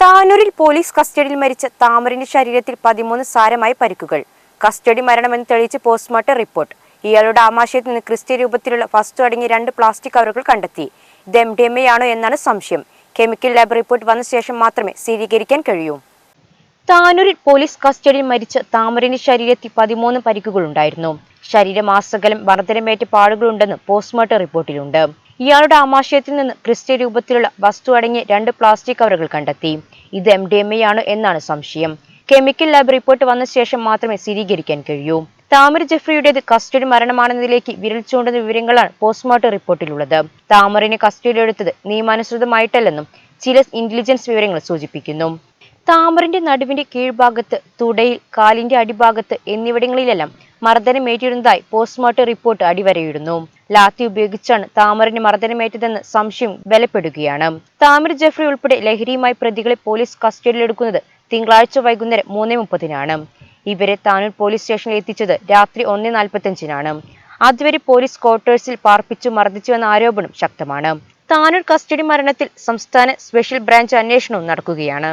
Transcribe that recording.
താനൂരിൽ police കസ്റ്റഡിയിൽ മരിച്ച താമരന്റെ ശരീരത്തിൽ പതിമൂന്ന് സാരമായ പരിക്കുകൾ. കസ്റ്റഡി മരണമെന്ന് തെളിയിച്ച് പോസ്റ്റ്മോർട്ടം റിപ്പോർട്ട്. ഇയാളുടെ ആമാശയത്തിൽ നിന്ന് ക്രിസ്ത്യ രൂപത്തിലുള്ള വസ്തു അടങ്ങിയ രണ്ട് പ്ലാസ്റ്റിക് കവറുകൾ കണ്ടെത്തി. ഇത് എം ഡി എം എ ആണോ എന്നാണ് സംശയം. കെമിക്കൽ ലാബ് റിപ്പോർട്ട് വന്ന ശേഷം മാത്രമേ സ്ഥിരീകരിക്കാൻ കഴിയൂ. താനൂരിൽ പോലീസ് കസ്റ്റഡിയിൽ മരിച്ച താമരന്റെ ശരീരത്തിൽ പതിമൂന്ന് പരിക്കുകളുണ്ടായിരുന്നു ശരീരമാസകലം മർദ്ദനമേറ്റ പാടുകളുണ്ടെന്ന് പോസ്റ്റ്മോർട്ടം റിപ്പോർട്ടിലുണ്ട്. ഇയാളുടെ ആമാശയത്തിൽ നിന്ന് ക്രിസ്ത്യ രൂപത്തിലുള്ള വസ്തു അടങ്ങിയ രണ്ട് പ്ലാസ്റ്റിക് കവറുകൾ കണ്ടെത്തി. ഇത് എം ഡി എം എ ആണ് എന്നാണ് സംശയം. കെമിക്കൽ ലാബ് റിപ്പോർട്ട് വന്ന ശേഷം മാത്രമേ സ്ഥിരീകരിക്കാൻ കഴിയൂ. താമര ജെഫ്രിയുടേത് കസ്റ്റഡി മരണമാണെന്നതിലേക്ക് വിരൽ ചൂണ്ടുന്ന വിവരങ്ങളാണ് പോസ്റ്റ്മോർട്ടം റിപ്പോർട്ടിലുള്ളത്. താമറിനെ കസ്റ്റഡിയിലെടുത്തത് നിയമാനുസൃതമായിട്ടല്ലെന്നും ചില ഇന്റലിജൻസ് വിവരങ്ങൾ സൂചിപ്പിക്കുന്നു. താമറിന്റെ നടുവിന്റെ കീഴ്ഭാഗത്ത് തുടയിൽ കാലിന്റെ അടിഭാഗത്ത് എന്നിവിടങ്ങളിലെല്ലാം മർദ്ദനമേറ്റിരുന്നതായി പോസ്റ്റ്മോർട്ടം റിപ്പോർട്ട് അടിവരയിടുന്നു. ലാത്തി ഉപയോഗിച്ചാണ് താമറിന് മർദ്ദനമേറ്റതെന്ന് സംശയം ബലപ്പെടുകയാണ്. താമർ ജഫ്രി ഉൾപ്പെടെ ലഹരിയുമായി പ്രതികളെ പോലീസ് കസ്റ്റഡിയിലെടുക്കുന്നത് തിങ്കളാഴ്ച വൈകുന്നേരം മൂന്ന് മുപ്പതിനാണ്. ഇവരെ താനൂർ പോലീസ് സ്റ്റേഷനിൽ എത്തിച്ചത് രാത്രി ഒന്ന് നാൽപ്പത്തഞ്ചിനാണ് അതുവരെ പോലീസ് ക്വാർട്ടേഴ്സിൽ പാർപ്പിച്ചു മർദ്ദിച്ചുവെന്ന ആരോപണം ശക്തമാണ്. താനൂർ കസ്റ്റഡി മരണത്തിൽ സംസ്ഥാന സ്പെഷ്യൽ ബ്രാഞ്ച് അന്വേഷണവും നടക്കുകയാണ്.